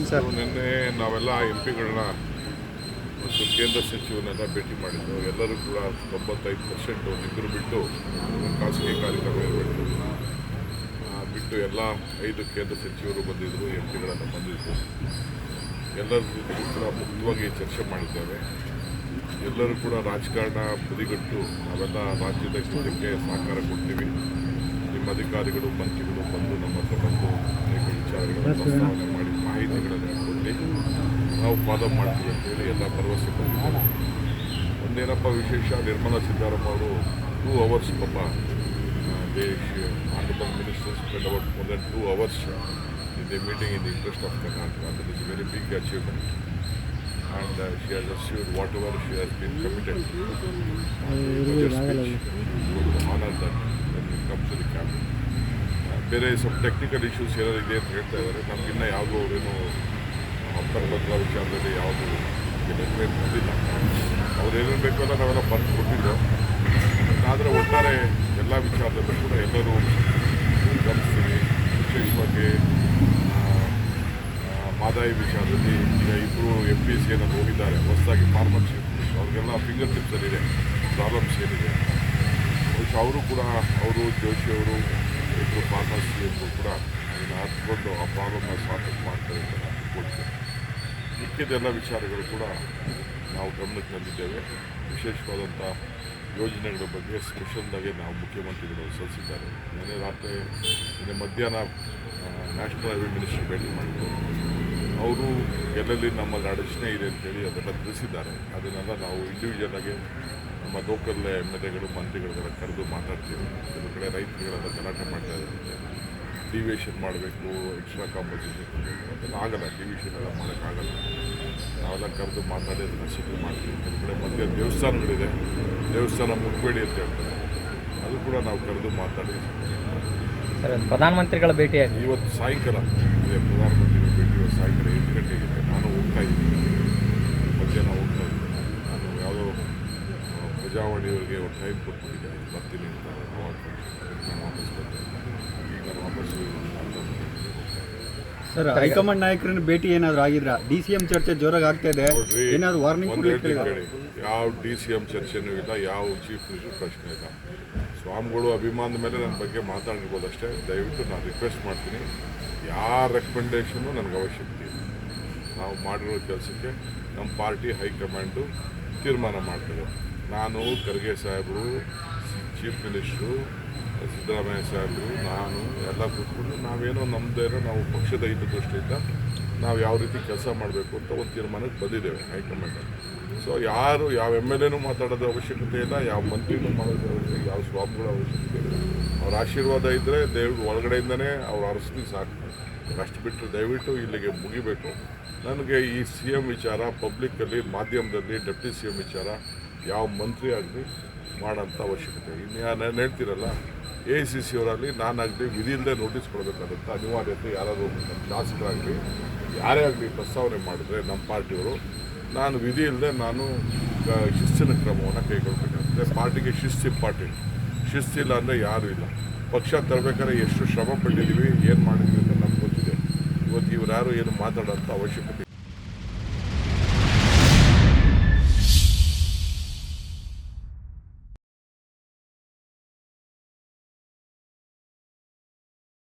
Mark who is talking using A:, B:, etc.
A: ಏನು ಸರ್?
B: ನಿನ್ನೆ ನಾವೆಲ್ಲ ಎಂ ಪಿಗಳನ್ನ ಮತ್ತು ಕೇಂದ್ರ ಸಚಿವರನ್ನೆಲ್ಲ ಭೇಟಿ ಮಾಡಿದ್ದು. ಎಲ್ಲರೂ ಕೂಡ ತೊಂಬತ್ತೈದು ಪರ್ಸೆಂಟ್ ನಿಂತರು ಬಿಟ್ಟು ಖಾಸಗಿ ಕಾರ್ಯಕ್ರಮ ಇರಬೇಕು ಬಿಟ್ಟು ಎಲ್ಲ ಐದು ಕೇಂದ್ರ ಸಚಿವರು ಬಂದಿದ್ದರು ಎಂ ಪಿಗಳನ್ನು ಬಂದಿದ್ದರು ಎಲ್ಲರ ಕೂಡ ಮುಕ್ತವಾಗಿ ಚರ್ಚೆ ಮಾಡಿದ್ದೇವೆ. ಎಲ್ಲರೂ ಕೂಡ ರಾಜಕಾರಣ ಬದಿಗಟ್ಟು ನಾವೆಲ್ಲ ರಾಜ್ಯದ ಸ್ಥಳಕ್ಕೆ ಸಹಕಾರ ಕೊಡ್ತೀವಿ. ನಿಮ್ಮ ಅಧಿಕಾರಿಗಳು ಮಂತ್ರಿಗಳು ಬಂದು ನಮ್ಮ ಹತ್ರ ಬಂದು ಅನೇಕ ವಿಚಾರಗಳನ್ನು ಪ್ರಸ್ತಾವನೆ ಮಾಡಿ ನಾವು ಫಾಲೋ ಮಾಡ್ತೀವಿ ಅಂತೇಳಿ ಎಲ್ಲ ಭರವಸೆ ಒಂದೇನಪ್ಪ ವಿಶೇಷ? ನಿರ್ಮಲಾ ಸೀತಾರಾಮನ್ ಅವರು ಟೂ ಅವರ್ಸ್ ಪಾಪ ದೇಶ್ honourable minister spend hour more than two hours in the meeting in the interest of Karnataka that is very big achievement and uh, she has assured whatever she has been committed. To cabinet. Uh, ಬೇರೆ ಸ್ವಲ್ಪ technical issues ಏನಾದ್ರು ಇದೆ ಅಂತ ಹೇಳ್ತಾ ಇದ್ದಾರೆ. ನಮಗಿನ್ನ ಯಾವುದೋ ಅವರೇನು ಪತ್ರ ವಿಚಾರದಲ್ಲಿ ಯಾವುದು ಡೆಕ್ಲೇರ್ ಬಂದಿಲ್ಲ ಅವ್ರು ಏನೇನು ಬೇಕೋ ಅಂತ ನಾವೆಲ್ಲ ಬಂದು ಕೊಟ್ಟಿದ್ದು ಆದರೆ ಒಟ್ಟಾರೆ ಎಲ್ಲ ವಿಚಾರದಲ್ಲೂ ಕೂಡ ಎಲ್ಲರೂ ಗಮನಿಸ್ತೀವಿ. ವಿಶೇಷವಾಗಿ ಮಾದಾಯಿ ವಿಚಾರದಲ್ಲಿ ಈಗ ಇಬ್ಬರು ಎಂ ಸಿ ಏನಾದ್ರು ಹೋಗಿದ್ದಾರೆ, ಹೊಸದಾಗಿ ಫಾರ್ಮರ್ಶಿಪ್ ಅವ್ರಿಗೆಲ್ಲ ಫಿಂಗರ್ ಟಿಪ್ಸಲ್ಲಿದೆ ಪ್ರಾಬ್ಲಮ್ಸ್ ಏನಿದೆ. ಅವರು ಕೂಡ, ಅವರು, ಜೋಶಿ ಅವರು ಇಬ್ಬರು ಫಾರ್ಮರ್ಸ್ ಇಬ್ಬರು ಕೂಡ ಅದನ್ನು ಹತ್ಕೊಂಡು ಆ ಪ್ರಾಬ್ಲಮ್ನ ಸಾಲ್ವ್ ಮಾಡ್ತಾರೆ ಅಂತ ನಾನು ಕೊಡ್ತೇನೆ ಮಿಕ್ಕಿದೆಲ್ಲ ವಿಚಾರಗಳು ಕೂಡ ನಾವು ಗಮನಕ್ಕೆ ತಂದಿದ್ದೇವೆ ವಿಶೇಷವಾದಂಥ ಯೋಜನೆಗಳ ಬಗ್ಗೆ ಸ್ಪೆಷಲ್ದಾಗೆ ನಾವು ಮುಖ್ಯಮಂತ್ರಿಗಳು ಸಲ್ಲಿಸಿದ್ದಾರೆ. ನಿನ್ನೆ ರಾತ್ರಿ, ನಿನ್ನೆ ಮಧ್ಯಾಹ್ನ ನ್ಯಾಷನಲ್ ಹೈವೇ ಮಿನಿಸ್ಟರ್ ಭೇಟಿ ಮಾಡಿದ್ರು. ಅವರು ಎಲ್ಲೆಲ್ಲಿ ನಮ್ಮಲ್ಲಿ ಅಡಚಣೆ ಇದೆ ಅಂತೇಳಿ ಅದನ್ನು ತಿಳಿಸಿದ್ದಾರೆ. ಅದನ್ನೆಲ್ಲ ನಾವು ಇಂಡಿವಿಜುವಲ್ ಆಗಿ ನಮ್ಮ ಲೋಕಲ್ ಎಂ ಎಲ್ ಎಗಳು ಮಂತ್ರಿಗಳಿಗೆಲ್ಲ ಕರೆದು ಮಾತಾಡ್ತೀವಿ. ಕೆಲವು ಕಡೆ ರೈತರುಗಳೆಲ್ಲ ಗಲಾಟೆ ಮಾಡ್ತಾ ಇದ್ದಾರೆ. ಡಿವಿಯೇಷನ್ ಮಾಡಬೇಕು ಎಕ್ಸ್ಟ್ರಾ ಕಾಂಪನ್ಸೇಷನ್ ಕೊಡಬೇಕು. ಅದೆಲ್ಲ ಆಗಲ್ಲ ಡಿವಿಯೇಷನ್ ಎಲ್ಲ ಮಾಡೋಕ್ಕಾಗಲ್ಲ ನಾವೆಲ್ಲ ಕರೆದು ಮಾತಾಡಿ ಅದನ್ನು ಸೆಟಲ್ ಮಾಡ್ತೀವಿ. ಕೆಲವು ಕಡೆ ಮಧ್ಯ ದೇವಸ್ಥಾನಗಳಿದೆ ದೇವಸ್ಥಾನ ಮುಟ್ಬೇಡಿ ಅಂತ ಹೇಳ್ತಾರೆ. ಅದು ಕೂಡ ನಾವು ಕರೆದು ಮಾತಾಡಿ.
C: ಸರ್ ಪ್ರಧಾನಮಂತ್ರಿಗಳ ಭೇಟಿಯಾಗಿ.
B: ಇವತ್ತು ಸಾಯಂಕಾಲ ಇದೆ ಪ್ರಧಾನಮಂತ್ರಿಗಳ ಭೇಟಿ ಇವತ್ತು ಸಾಯಂಕಾಲ ಎಂಟು ಗಂಟೆಗೆ. ನಾನು ಹೋಗ್ತಾ ಇದ್ದೀನಿ. ಮಧ್ಯಾಹ್ನ ಹೋಗ್ತಾ ಇದ್ದೀನಿ. ನಾನು ಯಾವುದೋ ಪ್ರಜಾವಾಣಿಯವರಿಗೆ ಒಂದು ಟೈಮ್ ಕೊಟ್ಬಿಟ್ಟಿದ್ದೆ ಬರ್ತೀನಿ ಅಂತ ನಾನು ವಾಪಸ್ ಬಂದೆ
A: ಸರ್ ಹೈಕಮಾಂಡ್ ನಾಯಕರನ್ನ ಭೇಟಿ ಏನಾದರೂ ಆಗಿದ್ರಾ? ಡಿ ಸಿ ಎಂ ಚರ್ಚೆ ಜೋರಾಗಿ ಆಗ್ತಾ ಇದೆ.
B: ನೋಡ್ರಿ
A: ಏನಾದ್ರು ವಾರ್ನಿಂಗ್
B: ಒಂದು ಹೇಳ್ತೀನಿ ಕೇಳಿ. ಯಾವ ಡಿ ಸಿ ಎಂ ಚರ್ಚೆನೂ ಇಲ್ಲ ಯಾವ ಚೀಫ್ ಮಿನಿಸ್ಟರ್ ಪ್ರಶ್ನೆ ಇಲ್ಲ. ಸ್ವಾಮಿಗಳು ಅಭಿಮಾನದ ಮೇಲೆ ನನ್ನ ಬಗ್ಗೆ ಮಾತಾಡಿರ್ಬೋದು ಅಷ್ಟೇ. ದಯವಿಟ್ಟು ನಾನು ರಿಕ್ವೆಸ್ಟ್ ಮಾಡ್ತೀನಿ. ಯಾರ ರೆಕಮೆಂಡೇಷನು ನನಗೆ ಅವಶ್ಯಕತೆ ಇಲ್ಲ. ನಾವು ಮಾಡಿರೋ ಕೆಲಸಕ್ಕೆ ನಮ್ಮ ಪಾರ್ಟಿ ಹೈಕಮಾಂಡು ತೀರ್ಮಾನ ಮಾಡ್ತದೆ. ನಾನು ಖರ್ಗೆ ಸಾಹೇಬರು ಚೀಫ್ ಮಿನಿಸ್ಟ್ರು ಸಿದ್ದರಾಮಯ್ಯ ಸಾಹೇಬರು ನಾನು, ಎಲ್ಲ ಕೂತ್ಕೊಂಡು ನಾವೇನೋ ನಮ್ಮದೇನೋ ನಾವು ಪಕ್ಷದ ಹಿತದೃಷ್ಟಿಯಿಂದ ನಾವು ಯಾವ ರೀತಿ ಕೆಲಸ ಮಾಡಬೇಕು ಅಂತ ಒಂದು ತೀರ್ಮಾನಕ್ಕೆ ಬಂದಿದ್ದೇವೆ ಹೈಕಮಾಂಡಲ್ಲಿ ಸೊ ಯಾರು ಯಾವ ಎಂ ಎಲ್ ಎನೂ ಮಾತಾಡೋದು ಅವಶ್ಯಕತೆ ಇಲ್ಲ, ಯಾವ ಮಂತ್ರಿನೂ ಮಾಡೋದು ಅವಶ್ಯಕತೆ ಯಾವ ಸ್ವಾಮಿಗಳ ಅವಶ್ಯಕತೆ ಇಲ್ಲ. ಅವ್ರ ಆಶೀರ್ವಾದ ಇದ್ದರೆ ದಯವಿಟ್ಟು ಒಳಗಡೆಯಿಂದನೇ ಅವ್ರ ಅರಸ್ತಿ ಸಾಕು. ಅಷ್ಟು ಬಿಟ್ಟರೆ ದಯವಿಟ್ಟು ಇಲ್ಲಿಗೆ ಮುಗಿಬೇಕು. ನನಗೆ ಈ ಸಿ ಎಂ ವಿಚಾರ ಪಬ್ಲಿಕ್ಕಲ್ಲಿ ಮಾಧ್ಯಮದಲ್ಲಿ ಡೆಪ್ಟಿ ಸಿ ಎಂ ವಿಚಾರ ಯಾವ ಮಂತ್ರಿ ಆಗಲಿ ಮಾಡೋಂಥ ಅವಶ್ಯಕತೆ. ಇನ್ನು ನಾನು ಹೇಳ್ತೀರಲ್ಲ, ಎ ಸಿ ಸಿ ಅವರಲ್ಲಿ ನಾನಾಗಲಿ ವಿಧಿ ಇಲ್ಲದೆ ನೋಟಿಸ್ ಕೊಡಬೇಕಾದಂಥ ಅನಿವಾರ್ಯತೆ ಯಾರಾದರೂ ಶಾಸಕರಾಗಲಿ, ಯಾರೇ ಆಗಲಿ ಪ್ರಸ್ತಾವನೆ ಮಾಡಿದ್ರೆ ನಮ್ಮ ಪಾರ್ಟಿಯವರು, ನಾನು ವಿಧಿ ಇಲ್ಲದೆ ನಾನು ಶಿಸ್ತಿನ ಕ್ರಮವನ್ನು ಕೈಗೊಳ್ಬೇಕಾಗುತ್ತೆ ಪಾರ್ಟಿಗೆ ಶಿಸ್ತು ಇಂಪಾರ್ಟೆಂಟ್. ಶಿಸ್ತಿಲ್ಲ ಅಂದರೆ ಯಾರೂ ಇಲ್ಲ. ಪಕ್ಷ ತರಬೇಕಾದ್ರೆ ಎಷ್ಟು ಶ್ರಮ ಪಟ್ಟಿದ್ದೀವಿ ಏನು ಮಾಡಿದ್ವಿ ಅಂತ ನಮ್ಗೆ ಗೊತ್ತಿದೆ. ಇವತ್ತು ಇವ್ರು ಯಾರು ಏನು ಮಾತಾಡೋಂಥ ಅವಶ್ಯಕತೆ